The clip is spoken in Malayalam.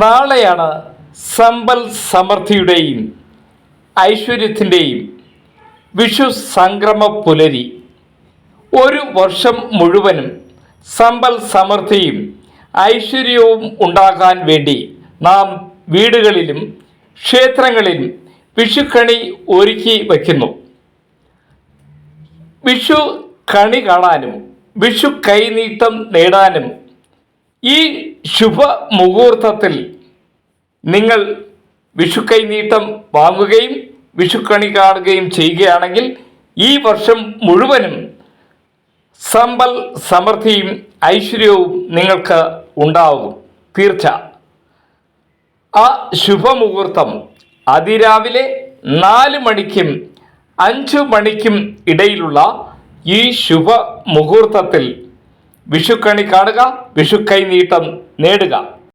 നാളെയാണ് സമ്പൽ സമൃദ്ധിയുടെയും ഐശ്വര്യത്തിന്റെയും വിഷു സംക്രമ പുലരി. ഒരു വർഷം മുഴുവനും സമ്പൽ സമൃദ്ധിയും ഐശ്വര്യവും ഉണ്ടാകാൻ വേണ്ടി നാം വീടുകളിലും ക്ഷേത്രങ്ങളിലും വിഷുക്കണി ഒരുക്കി വയ്ക്കുന്നു. വിഷു കണി കാണാനും വിഷു കൈനീട്ടം നേടാനും ഈ ശുഭ മുഹൂർത്തത്തിൽ നിങ്ങൾ വിഷു കൈനീട്ടം വാങ്ങുകയും വിഷുക്കണി കാണുകയും ചെയ്യുകയാണെങ്കിൽ ഈ വർഷം മുഴുവനും സമ്പൽ സമൃദ്ധിയും ഐശ്വര്യവും നിങ്ങൾക്ക് ഉണ്ടാവും. തീർച്ച. ആ ശുഭമുഹൂർത്തം അതിരാവിലെ നാല് മണിക്കും അഞ്ചു മണിക്കും ഇടയിലുള്ള ഈ ശുഭ മുഹൂർത്തത്തിൽ വിഷുക്കണി കാണുക വിഷുക്കൈ നീട്ടം നേടുക.